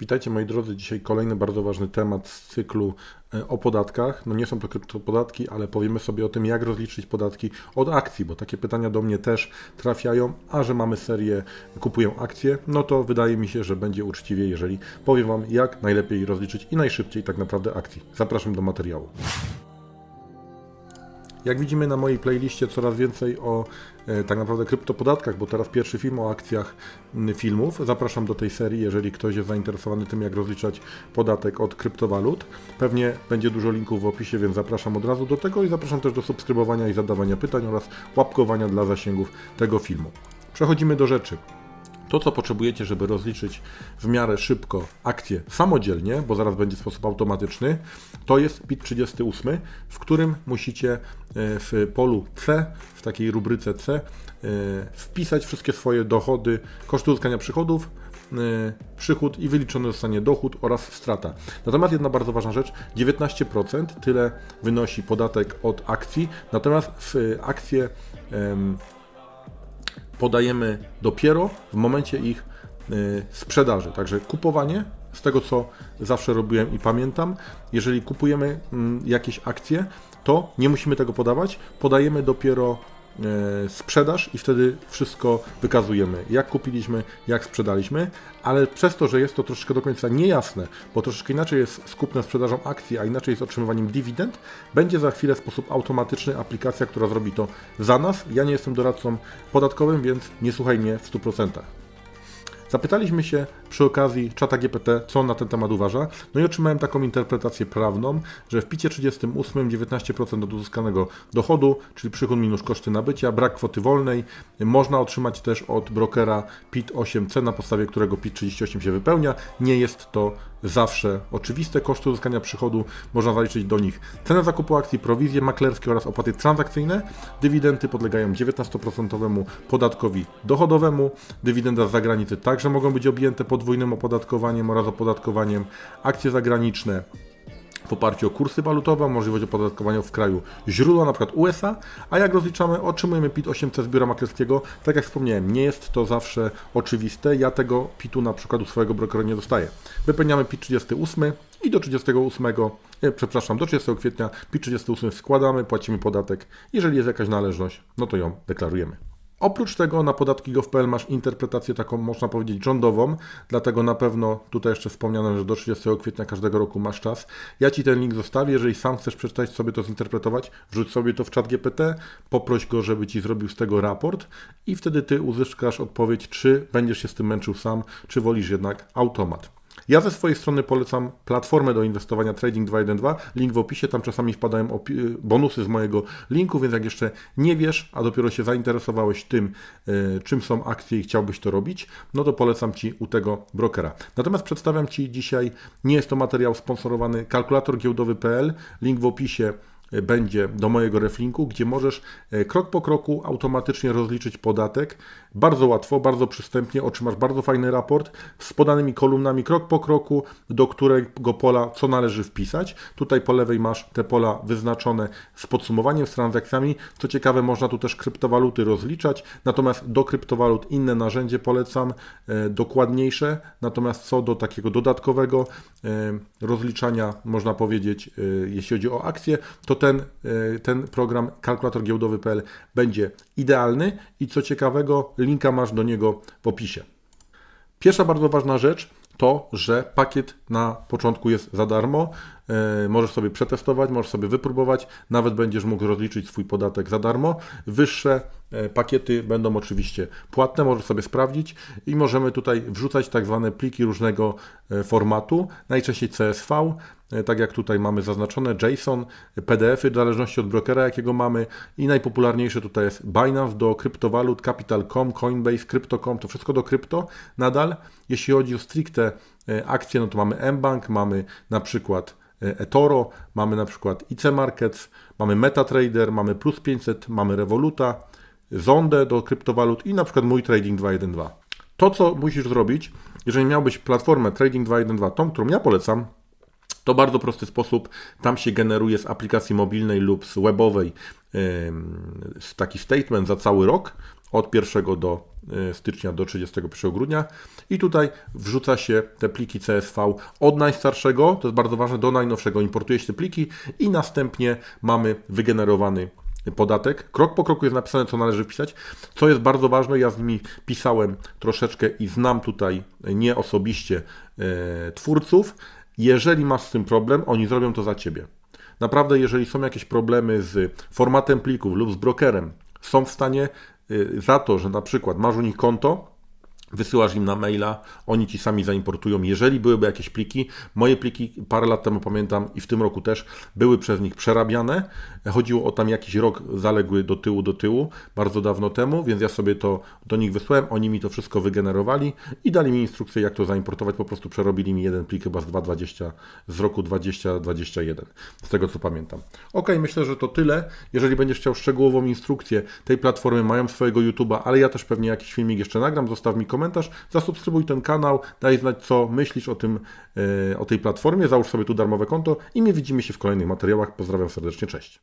Witajcie moi drodzy, dzisiaj kolejny bardzo ważny temat z cyklu e, o podatkach. No nie są to kryptopodatki, ale powiemy sobie o tym, jak rozliczyć podatki od akcji, bo takie pytania do mnie też trafiają, a że mamy serię Kupuję akcje, no to wydaje mi się, że będzie uczciwie, jeżeli powiem Wam, jak najlepiej rozliczyć i najszybciej tak naprawdę akcji. Zapraszam do materiału. Jak widzimy na mojej playliście coraz więcej o e, tak naprawdę kryptopodatkach, bo teraz pierwszy film o akcjach filmów. Zapraszam do tej serii, jeżeli ktoś jest zainteresowany tym, jak rozliczać podatek od kryptowalut. Pewnie będzie dużo linków w opisie, więc zapraszam od razu do tego i zapraszam też do subskrybowania i zadawania pytań oraz łapkowania dla zasięgów tego filmu. Przechodzimy do rzeczy. To, co potrzebujecie, żeby rozliczyć w miarę szybko akcję samodzielnie, bo zaraz będzie sposób automatyczny, to jest PIT 38, w którym musicie e, w polu C, w takiej rubryce C, e, wpisać wszystkie swoje dochody, koszty uzyskania przychodów, e, przychód i wyliczony zostanie dochód oraz strata. Natomiast jedna bardzo ważna rzecz, 19% tyle wynosi podatek od akcji, natomiast w akcje podajemy dopiero w momencie ich y, sprzedaży. Także kupowanie, z tego co zawsze robiłem i pamiętam, jeżeli kupujemy mm, jakieś akcje, to nie musimy tego podawać, podajemy dopiero sprzedaż i wtedy wszystko wykazujemy, jak kupiliśmy, jak sprzedaliśmy, ale przez to, że jest to troszeczkę do końca niejasne, bo troszeczkę inaczej jest z sprzedażą akcji, a inaczej z otrzymywaniem dywidend, będzie za chwilę w sposób automatyczny aplikacja, która zrobi to za nas. Ja nie jestem doradcą podatkowym, więc nie słuchaj mnie w 100%. Zapytaliśmy się przy okazji czata GPT, co on na ten temat uważa, no i otrzymałem taką interpretację prawną, że w picie 38 19% od uzyskanego dochodu, czyli przychód minus koszty nabycia, brak kwoty wolnej, można otrzymać też od brokera PIT 8C, na podstawie którego PIT 38 się wypełnia. Nie jest to zawsze oczywiste. Koszty uzyskania przychodu można zaliczyć do nich cenę zakupu akcji, prowizje maklerskie oraz opłaty transakcyjne. Dywidendy podlegają 19% podatkowi dochodowemu. Dywidenda z zagranicy także mogą być objęte podwójnym opodatkowaniem oraz opodatkowaniem akcje zagraniczne w oparciu o kursy walutowe, możliwość opodatkowania w kraju źródła, np. USA, a jak rozliczamy, otrzymujemy PIT 8C z biura maklerskiego. Tak jak wspomniałem, nie jest to zawsze oczywiste. Ja tego PIT-u na przykład u swojego brokera nie dostaję. Wypełniamy PIT 38 i do 38, e, przepraszam, do 30 kwietnia PIT 38 składamy, płacimy podatek. Jeżeli jest jakaś należność, no to ją deklarujemy. Oprócz tego na podatki gov.pl masz interpretację taką, można powiedzieć, rządową, dlatego na pewno tutaj jeszcze wspomniano, że do 30 kwietnia każdego roku masz czas. Ja Ci ten link zostawię, jeżeli sam chcesz przeczytać sobie to zinterpretować, wrzuć sobie to w czat GPT, poproś go, żeby Ci zrobił z tego raport i wtedy Ty uzyskasz odpowiedź, czy będziesz się z tym męczył sam, czy wolisz jednak automat. Ja ze swojej strony polecam platformę do inwestowania Trading 212. Link w opisie, tam czasami wpadają opi- bonusy z mojego linku, więc jak jeszcze nie wiesz, a dopiero się zainteresowałeś tym, y, czym są akcje i chciałbyś to robić, no to polecam Ci u tego brokera. Natomiast przedstawiam Ci dzisiaj, nie jest to materiał sponsorowany, kalkulator giełdowy.pl, link w opisie będzie do mojego reflinku, gdzie możesz e, krok po kroku automatycznie rozliczyć podatek. Bardzo łatwo, bardzo przystępnie, otrzymasz bardzo fajny raport z podanymi kolumnami krok po kroku, do którego pola co należy wpisać. Tutaj po lewej masz te pola wyznaczone z podsumowaniem, z transakcjami. Co ciekawe, można tu też kryptowaluty rozliczać, natomiast do kryptowalut inne narzędzie polecam, e, dokładniejsze, natomiast co do takiego dodatkowego rozliczania, można powiedzieć, jeśli chodzi o akcje, to ten, e, ten program kalkulator giełdowy.pl będzie idealny i co ciekawego, linka masz do niego w opisie. Pierwsza bardzo ważna rzecz to, że pakiet na początku jest za darmo. E, możesz sobie przetestować, możesz sobie wypróbować, nawet będziesz mógł rozliczyć swój podatek za darmo. Wyższe e, pakiety będą oczywiście płatne, możesz sobie sprawdzić. I możemy tutaj wrzucać tak zwane pliki różnego e, formatu, najczęściej CSV, tak jak tutaj mamy zaznaczone, JSON, PDF-y w zależności od brokera, jakiego mamy. I najpopularniejsze tutaj jest Binance do kryptowalut, Capital.com, Coinbase, Crypto.com, to wszystko do krypto nadal. Jeśli chodzi o stricte akcje, no to mamy mBank, mamy na przykład eToro, mamy na przykład IC Markets, mamy MetaTrader, mamy Plus 500, mamy Revoluta, Zondę do kryptowalut i na przykład mój Trading 212. To, co musisz zrobić, jeżeli miałbyś platformę Trading 212, tą, którą ja polecam, to bardzo prosty sposób. Tam się generuje z aplikacji mobilnej lub z webowej taki statement za cały rok od 1 do e, stycznia do 31 grudnia i tutaj wrzuca się te pliki CSV od najstarszego, to jest bardzo ważne, do najnowszego importuje się te pliki i następnie mamy wygenerowany podatek. Krok po kroku jest napisane, co należy wpisać. Co jest bardzo ważne, ja z nimi pisałem troszeczkę i znam tutaj nie osobiście e, twórców. Jeżeli masz z tym problem, oni zrobią to za ciebie. Naprawdę, jeżeli są jakieś problemy z formatem plików lub z brokerem, są w stanie y, za to, że na przykład masz u nich konto, wysyłasz im na maila, oni ci sami zaimportują. Jeżeli byłyby jakieś pliki, moje pliki parę lat temu pamiętam i w tym roku też były przez nich przerabiane. Chodziło o tam jakiś rok zaległy do tyłu, do tyłu, bardzo dawno temu, więc ja sobie to do nich wysłałem, oni mi to wszystko wygenerowali i dali mi instrukcję, jak to zaimportować. Po prostu przerobili mi jeden plik chyba z 2.20 z roku 2021, z tego co pamiętam. Ok, myślę, że to tyle. Jeżeli będziesz chciał szczegółową instrukcję tej platformy, mają swojego YouTube'a, ale ja też pewnie jakiś filmik jeszcze nagram, zostaw mi komentarz, zasubskrybuj ten kanał, daj znać, co myślisz o, tym, e, o tej platformie, załóż sobie tu darmowe konto i my widzimy się w kolejnych materiałach. Pozdrawiam serdecznie, cześć.